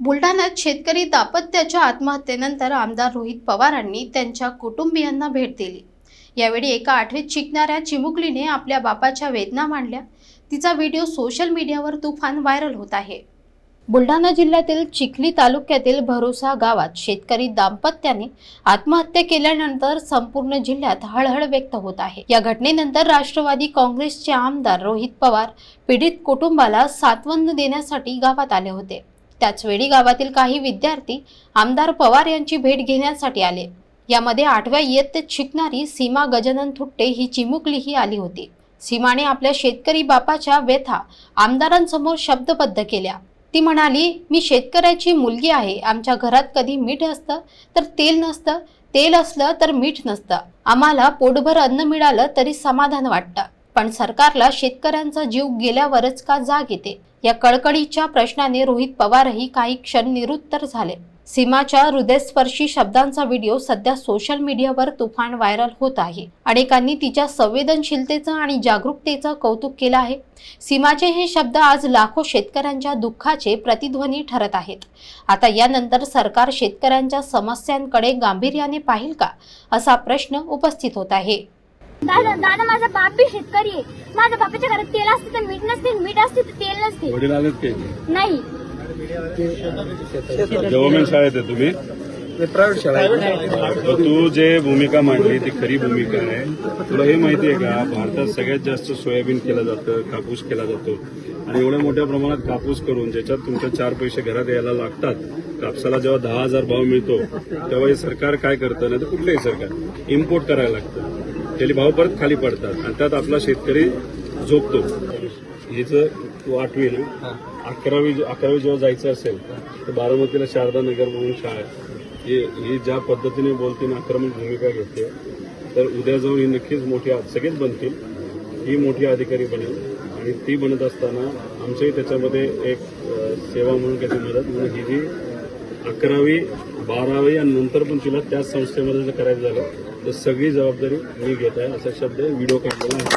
बुलढाण्यात शेतकरी दाम्पत्याच्या आत्महत्येनंतर आमदार रोहित पवारांनी त्यांच्या कुटुंबियांना भेट दिली. यावेळी एका आठवीत शिकणाऱ्या चिमुकलीने आपल्या बापाच्या वेदना मांडल्या. तिचा व्हिडिओ सोशल मीडियावर तुफान व्हायरल होत आहे. बुलढाणा जिल्ह्यातील चिखली तालुक्यातील भरोसा गावात शेतकरी दाम्पत्याने आत्महत्या केल्यानंतर संपूर्ण जिल्ह्यात हळहळ व्यक्त होत आहे. या घटनेनंतर राष्ट्रवादी काँग्रेसचे आमदार रोहित पवार पीडित कुटुंबाला सांत्वन देण्यासाठी गावात आले होते. त्याचवेळी गावातील काही विद्यार्थी आमदार पवार यांची भेट घेण्यासाठी आले. यामध्ये आठव्या इयत्तेत शिकणारी सीमा गजानन थुट्टे ही चिमुकलीही आली होती. सीमाने आपल्या शेतकरी बापाच्या व्यथा आमदारांसमोर शब्दबद्ध केल्या. ती म्हणाली मी शेतकऱ्याची मुलगी आहे. आमच्या घरात कधी मीठ असतं तर तेल नसतं. तेल असलं तर मीठ नसतं. आम्हाला पोटभर अन्न मिळालं तरी समाधान वाटतं. पण सरकारला शेतकऱ्यांचा जीव गेल्यावरच का जाग येते? या कळकळीच्या प्रश्नाने रोहित पवारही काही क्षण निरुत्तर झाले. सीमाच्या हृदयस्पर्शी शब्दांचा व्हिडिओ सध्या सोशल मीडियावर तुफान व्हायरल होत आहे. अनेकांनी तिच्या संवेदनशीलतेचं आणि जागरूकतेचं कौतुक केलं आहे. सीमाचे हे शब्द आज लाखो शेतकऱ्यांच्या दुःखाचे प्रतिध्वनी ठरत आहेत. आता यानंतर सरकार शेतकऱ्यांच्या समस्यांकडे गांभीर्याने पाहिल का? असा प्रश्न उपस्थित होत आहे. दादा दादा माझा बाप बी शेतकरी आहे. माझ्या बापाच्या घरात तेल असते तर मीठ नसते मीठ असते तर तेल नसते. वडील आलेत नाही. गव्हर्नमेंट शाळेत आहे तुम्ही? ते प्रायव्हेट शाळा आहे. तर तू जे भूमिका मांडली ती खरी भूमिका आहे. तुला हे माहिती आहे का? भारतात सगळ्यात जास्त सोयाबीन केलं जातं कापूस केला जातो. आणि एवढ्या मोठ्या प्रमाणात कापूस करून ज्याच्यात तुमच्या चार पैसे घरात यायला लागतात कापसाला जेव्हा दहा हजार भाव मिळतो तेव्हा हे सरकार काय करतं? नाही तर कुठलंही सरकार. इम्पोर्ट करायला लागतं. त्याचे भाव परत खाली पडतात आणि त्यात आपला शेतकरी झोपतो. हिचं तू आठवी ना अकरावी अकरावी जेव्हा जायचं असेल तर बारामतीला शारदा नगर म्हणून शाळा ही ही ज्या पद्धतीने बोलते ना आक्रमक भूमिका घेते तर उद्या जाऊन ही नक्कीच मोठी सगळेच बनतील. ही मोठी अधिकारी बनेल आणि ती बनत असताना आमचंही त्याच्यामध्ये एक सेवा म्हणून त्याची मदत म्हणून ही जी अकरावी बारावी आणि नंतर पण तिला त्याच संस्थेमध्ये जर करायचं झालं तर सगळी जबाबदारी मी घेत आहे असा शब्द व्हिडिओ काढलेला आहे.